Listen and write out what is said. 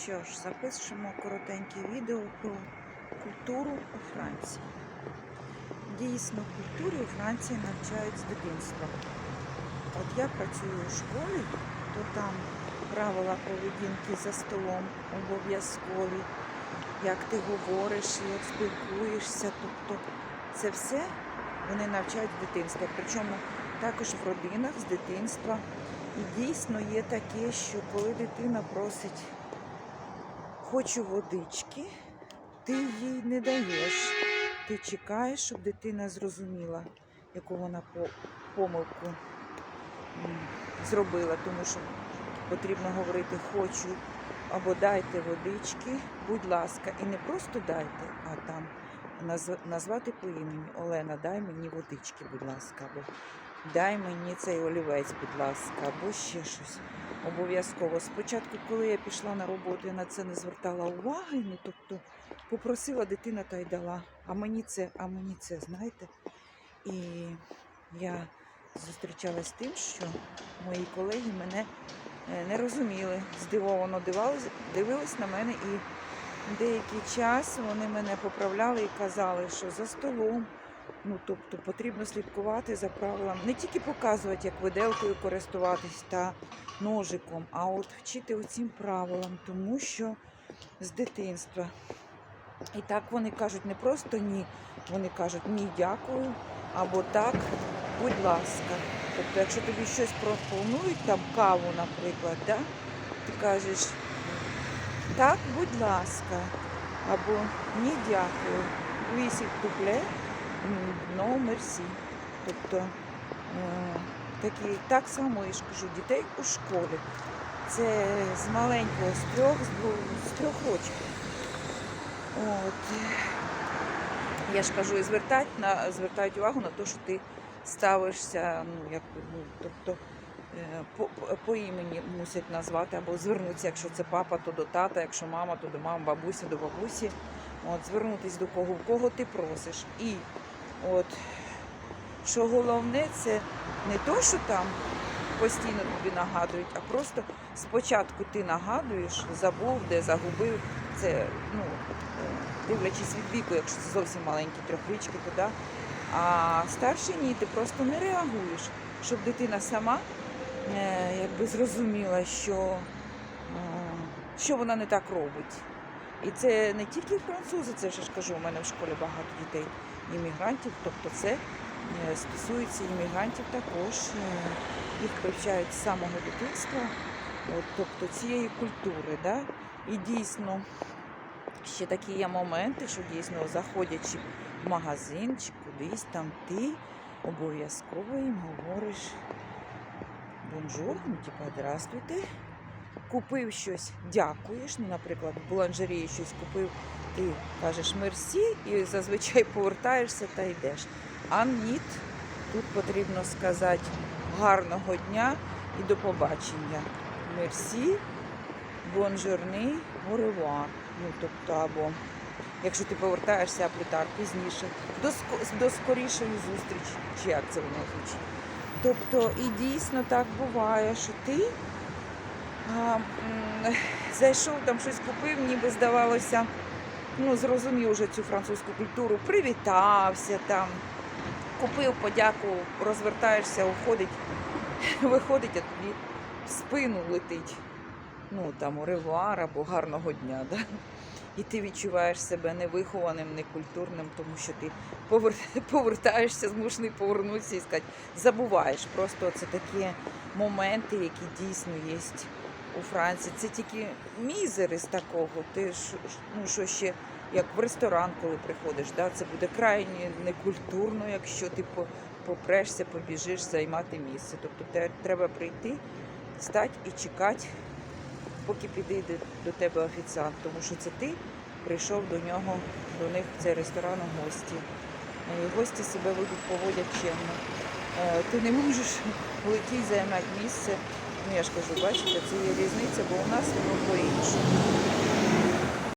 Що ж, запишемо коротеньке відео про культуру у Франції. Дійсно, культурі у Франції навчають з дитинства. От я працюю у школі, то там правила поведінки за столом обов'язкові, як ти говориш от спілкуєшся. Тобто це все вони навчають з дитинства. Причому також в родинах з дитинства. І дійсно є таке, що коли дитина просить хочу водички, ти їй не даєш. Ти чекаєш, щоб дитина зрозуміла, яку вона помилку зробила, тому що потрібно говорити хочу або дайте водички, будь ласка, і не просто дайте, а там назвати по імені. Олена, дай мені водички, будь ласка, або дай мені цей олівець, будь ласка, або ще щось. Обов'язково. Спочатку, коли я пішла на роботу, я на це не звертала уваги. Ну, тобто попросила дитина та й дала. А мені це, а мені це, знаєте. І я зустрічалась з тим, що мої колеги мене е, не розуміли, здивовано дивились, дивились на мене і деякий час вони мене поправляли і казали, що за столом. Ну, тобто потрібно слідкувати за правилами, не тільки показувати, як виделкою користуватись та ножиком, а от вчити оцім правилам, тому що з дитинства. І так вони кажуть не просто ні, вони кажуть ні, дякую, або так, будь ласка. Тобто, якщо тобі щось пропонують, там каву, наприклад, да, ти кажеш так, будь ласка, або ні, дякую. Vous plaît, no, merci. Тобто е, такі, так само я ж кажу, дітей у школі. Це з маленького, з трьох, з, трьох років. От. Я ж кажу, і звертають, на, звертають увагу на те, що ти ставишся, ну, як, ну, тобто е, по- по імені мусять назвати або звернутися, якщо це папа, то до тата, якщо мама, то до мами, бабуся, до бабусі. От, звернутися до кого, в кого ти просиш. І от, що головне, це не то, що там постійно тобі нагадують, а просто спочатку ти нагадуєш, забув, де загубив. Це ну, дивлячись від віку, якщо це зовсім маленькі трьохрічки, то да. А старші ні, ти просто не реагуєш, щоб дитина сама е, якби зрозуміла, що, е, що вона не так робить. І це не тільки французи, це вже ж кажу, у мене в школі багато дітей іммігрантів, тобто це е, стосується іммігрантів також. е, Їх привчають з самого дитинства, от, тобто цієї культури. Да? І дійсно ще такі є моменти, що дійсно заходячи в магазин чи кудись там, ти обов'язково їм говориш бонжур, ну типа здравствуйте. Купив щось, дякуєш. Ну, наприклад, в буланжерії щось купив, ти кажеш мерсі і зазвичай повертаєшся та йдеш. А ні, тут потрібно сказати гарного дня і до побачення. Мерсі, бонжурний, оревуар. Ну, тобто, або якщо ти повертаєшся аплітар пізніше, до, до скорішої зустрічі, чи як це воно звучить. Тобто, і дійсно так буває, що ти а, м, зайшов там щось купив, ніби здавалося, ну, зрозумів вже цю французьку культуру, привітався там, купив, подякував, розвертаєшся, уходить, виходить, а тобі в спину летить. Ну там уревуар або гарного дня. Да? І ти відчуваєш себе невихованим, некультурним, тому що ти повер- повертаєшся, змушений повернутися і сказати, забуваєш. Просто це такі моменти, які дійсно є у Франції. Це тільки мізери з такого. Ти ж ну що ще як в ресторан, коли приходиш, да, це буде крайні некультурно, якщо ти попрешся, побіжиш займати місце. Тобто треба прийти, стати і чекати, поки підійде до тебе офіціант, тому що це ти прийшов до нього, до них в цей ресторан у гості. Е, І гості себе поводять чемно. Е, Ти не можеш влетіти, займати місце. Ну я ж кажу, бачите, це є різниця, бо у нас воно по-іншому.